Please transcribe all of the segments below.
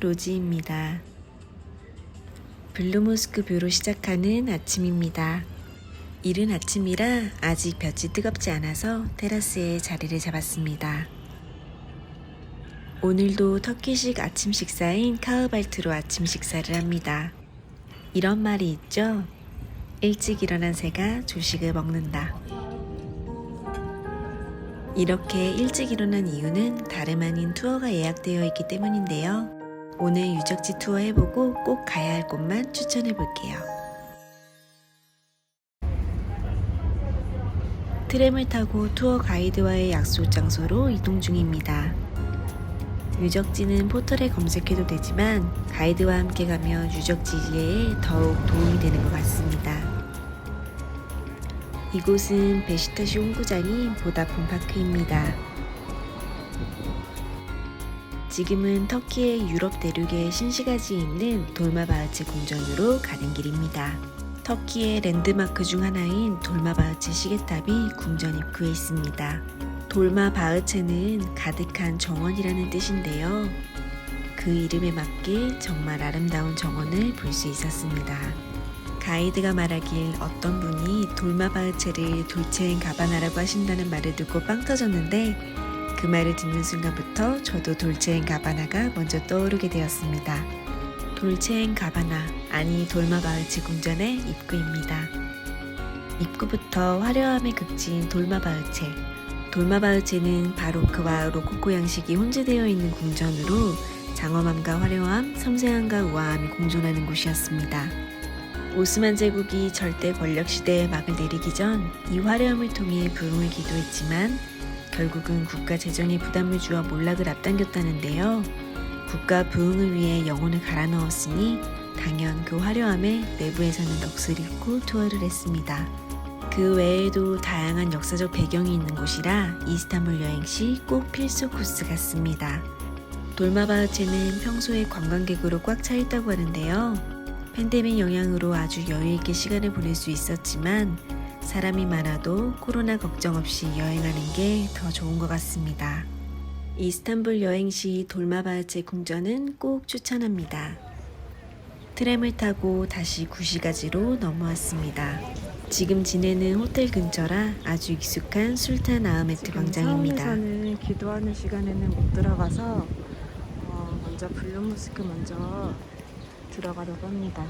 로지입니다. 블루모스크 뷰로 시작하는 아침입니다. 이른 아침이라 아직 볕이 뜨겁지 않아서 테라스에 자리를 잡았습니다. 오늘도 터키식 아침 식사인 카흐발트로 아침 식사를 합니다. 이런 말이 있죠? 일찍 일어난 새가 조식을 먹는다. 이렇게 일찍 일어난 이유는 다름 아닌 투어가 예약되어 있기 때문인데요. 오늘 유적지 투어 해보고 꼭 가야 할 곳만 추천해 볼게요. 트램을 타고 투어 가이드와의 약속 장소로 이동 중입니다. 유적지는 포털에 검색해도 되지만 가이드와 함께 가면 유적지 이해에 더욱 도움이 되는 것 같습니다. 이곳은 베시타시 홍구장인 보다폰 파크입니다. 지금은 터키의 유럽 대륙의 신시가지에 있는 돌마바흐체 궁전으로 가는 길입니다. 터키의 랜드마크 중 하나인 돌마바흐체 시계탑이 궁전 입구에 있습니다. 돌마바흐체는 가득한 정원이라는 뜻인데요. 그 이름에 맞게 정말 아름다운 정원을 볼 수 있었습니다. 가이드가 말하길 어떤 분이 돌마바흐체를 돌체인 가바나라고 하신다는 말을 듣고 빵 터졌는데 그 말을 듣는 순간부터 저도 돌체인 가바나가 먼저 떠오르게 되었습니다. 돌체인 가바나 아니 돌마바흐체 궁전의 입구입니다. 입구부터 화려함의 극지인 돌마바흐체 돌마바흐체는 바로크와 로코코 양식이 혼재되어 있는 궁전으로 장엄함과 화려함, 섬세함과 우아함이 공존하는 곳이었습니다. 오스만 제국이 절대 권력 시대에 막을 내리기 전 이 화려함을 통해 부흥을 기도했지만 결국은 국가 재정에 부담을 주어 몰락을 앞당겼다는데요. 국가 부흥을 위해 영혼을 갈아 넣었으니 당연 그 화려함에 내부에서는 넋을 잃고 투어를 했습니다. 그 외에도 다양한 역사적 배경이 있는 곳이라 이스탄불 여행 시 꼭 필수 코스 같습니다. 돌마바흐체는 평소에 관광객으로 꽉 차 있다고 하는데요. 팬데믹 영향으로 아주 여유있게 시간을 보낼 수 있었지만 사람이 많아도 코로나 걱정 없이 여행하는 게 더 좋은 것 같습니다. 이스탄불 여행 시 돌마바흐체 궁전은 꼭 추천합니다. 트램을 타고 다시 구시가지로 넘어왔습니다. 지금 지내는 호텔 근처라 아주 익숙한 술탄 아흐메트 광장입니다. 사원에서는 기도하는 시간에는 못 들어가서 어, 먼저 블루모스크 먼저 들어가려고 합니다.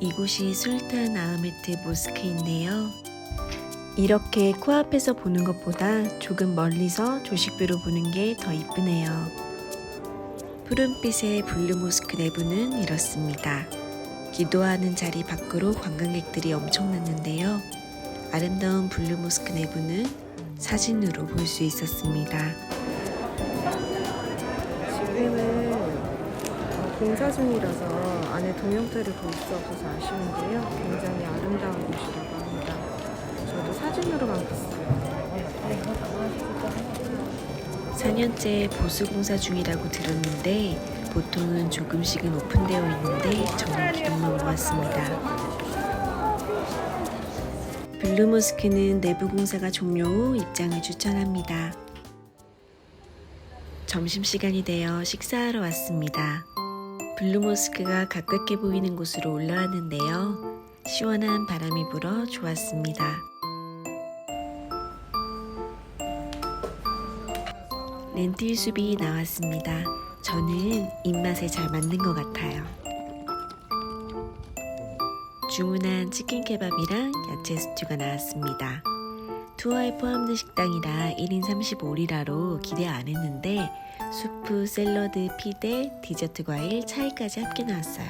이곳이 술탄 아흐메트 모스크인데요. 이렇게 코앞에서 보는 것보다 조금 멀리서 조식뷰로 보는 게 더 이쁘네요. 푸른빛의 블루 모스크 내부는 이렇습니다. 기도하는 자리 밖으로 관광객들이 엄청났는데요. 아름다운 블루 모스크 내부는 사진으로 볼 수 있었습니다. 공사 중이라서 안에 동영태를 볼 수 없어서 아쉬운데요. 굉장히 아름다운 곳이라고 합니다. 저도 사진으로만 봤어요. 4년째 보수 공사 중이라고 들었는데 보통은 조금씩은 오픈되어 있는데 저는 기록만 보았습니다. 블루모스크는 내부 공사가 종료 후 입장을 추천합니다. 점심시간이 되어 식사하러 왔습니다. 블루모스크가 가깝게 보이는 곳으로 올라왔는데요. 시원한 바람이 불어 좋았습니다. 렌틸 숲이 나왔습니다. 저는 입맛에 잘 맞는 것 같아요. 주문한 치킨 케밥이랑 야채 스튜가 나왔습니다. 투어에 포함된 식당이라 1인 35리라로 기대 안 했는데 수프, 샐러드, 피대, 디저트 과일, 차이까지 함께 나왔어요.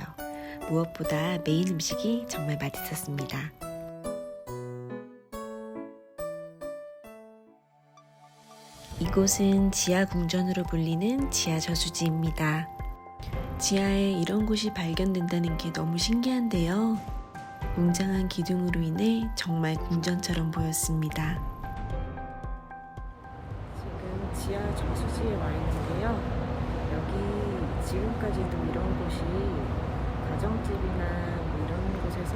무엇보다 메인 음식이 정말 맛있었습니다. 이곳은 지하 궁전으로 불리는 지하 저수지입니다. 지하에 이런 곳이 발견된다는 게 너무 신기한데요. 웅장한 기둥으로 인해 정말 궁전처럼 보였습니다. 지금 지하 저수지에 와. 여기 지금까지도 이런 곳이 가정집이나 뭐 이런 곳에서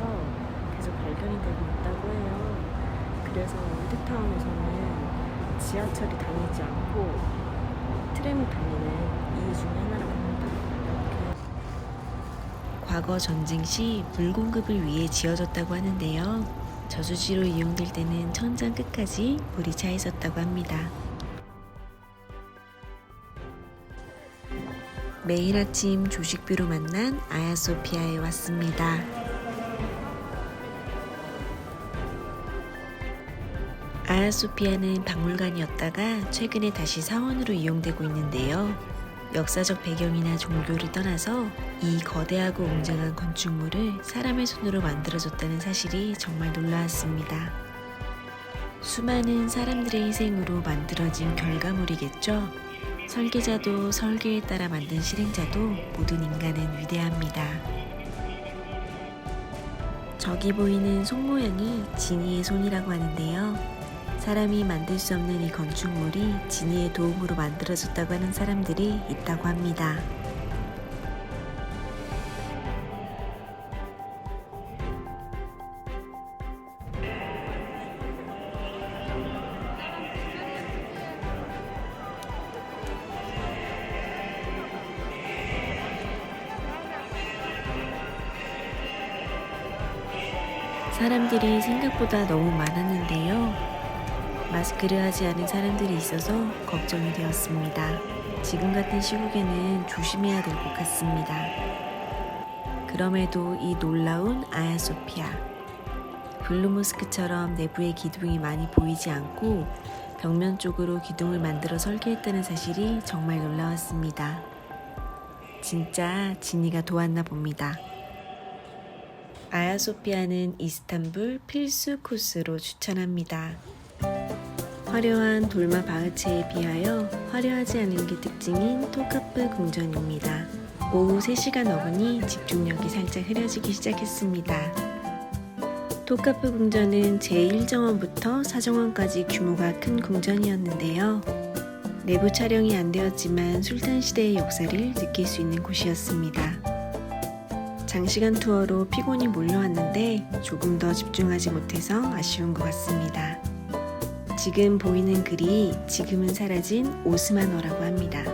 계속 발견이 되고 있다고 해요. 그래서 올드타운에서는 지하철이 다니지 않고 트램이 다니는 이유 중에 하나라고 합니다. 과거 전쟁 시 물 공급을 위해 지어졌다고 하는데요. 저수지로 이용될 때는 천장 끝까지 물이 차 있었다고 합니다. 매일 아침 조식비로 만난 아야소피아에 왔습니다. 아야소피아는 박물관이었다가 최근에 다시 사원으로 이용되고 있는데요. 역사적 배경이나 종교를 떠나서 이 거대하고 웅장한 건축물을 사람의 손으로 만들어줬다는 사실이 정말 놀라웠습니다. 수많은 사람들의 희생으로 만들어진 결과물이겠죠. 설계자도 설계에 따라 만든 실행자도 모든 인간은 위대합니다. 저기 보이는 손 모양이 지니의 손이라고 하는데요. 사람이 만들 수 없는 이 건축물이 지니의 도움으로 만들어졌다고 하는 사람들이 있다고 합니다. 사람들이 생각보다 너무 많았는데요. 마스크를 하지 않은 사람들이 있어서 걱정이 되었습니다. 지금 같은 시국에는 조심해야 될 것 같습니다. 그럼에도 이 놀라운 아야소피아. 블루모스크처럼 내부에 기둥이 많이 보이지 않고 벽면 쪽으로 기둥을 만들어 설계했다는 사실이 정말 놀라웠습니다. 진짜 진이가 도왔나 봅니다. 아야소피아는 이스탄불 필수 코스로 추천합니다. 화려한 돌마 바흐체에 비하여 화려하지 않은 게 특징인 토카프 궁전입니다. 오후 3시가 넘으니 집중력이 살짝 흐려지기 시작했습니다. 토카프 궁전은 제1정원부터 4정원까지 규모가 큰 궁전이었는데요. 내부 촬영이 안 되었지만 술탄 시대의 역사를 느낄 수 있는 곳이었습니다. 장시간 투어로 피곤이 몰려왔는데 조금 더 집중하지 못해서 아쉬운 것 같습니다. 지금 보이는 글이 지금은 사라진 오스만어라고 합니다.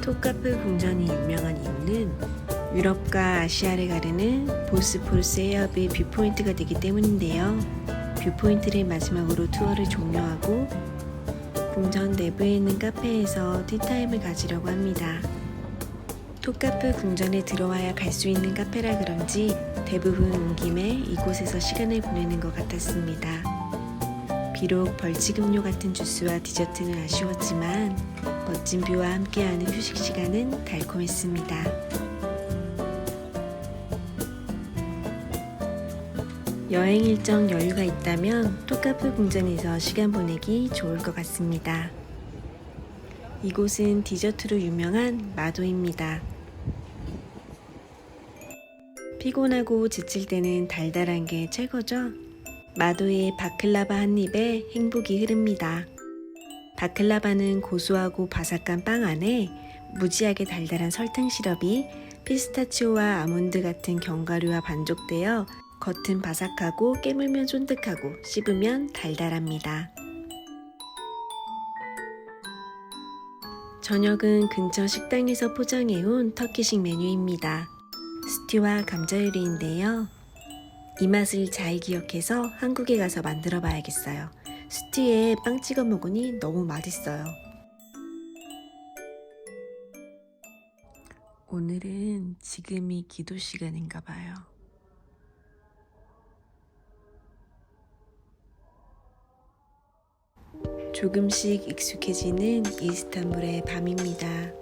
토카프 궁전이 유명한 이유는 유럽과 아시아를 가르는 보스포르스 해협의 뷰포인트가 되기 때문인데요. 뷰포인트를 마지막으로 투어를 종료하고 궁전 내부에 있는 카페에서 티타임을 가지려고 합니다. 토카프 궁전에 들어와야 갈 수 있는 카페라 그런지 대부분 온 김에 이곳에서 시간을 보내는 것 같았습니다. 비록 벌칙음료 같은 주스와 디저트는 아쉬웠지만 멋진 뷰와 함께하는 휴식 시간은 달콤했습니다. 여행 일정 여유가 있다면 토카프 궁전에서 시간 보내기 좋을 것 같습니다. 이곳은 디저트로 유명한 마도입니다. 피곤하고 지칠 때는 달달한 게 최고죠? 마도의 바클라바 한 입에 행복이 흐릅니다. 바클라바는 고소하고 바삭한 빵 안에 무지하게 달달한 설탕 시럽이 피스타치오와 아몬드 같은 견과류와 반죽되어 겉은 바삭하고 깨물면 쫀득하고 씹으면 달달합니다. 저녁은 근처 식당에서 포장해온 터키식 메뉴입니다. 스튜와 감자 요리인데요. 이 맛을 잘 기억해서 한국에 가서 만들어 봐야겠어요. 스튜에 빵 찍어 먹으니 너무 맛있어요. 오늘은 지금이 기도 시간인가 봐요. 조금씩 익숙해지는 이스탄불의 밤입니다.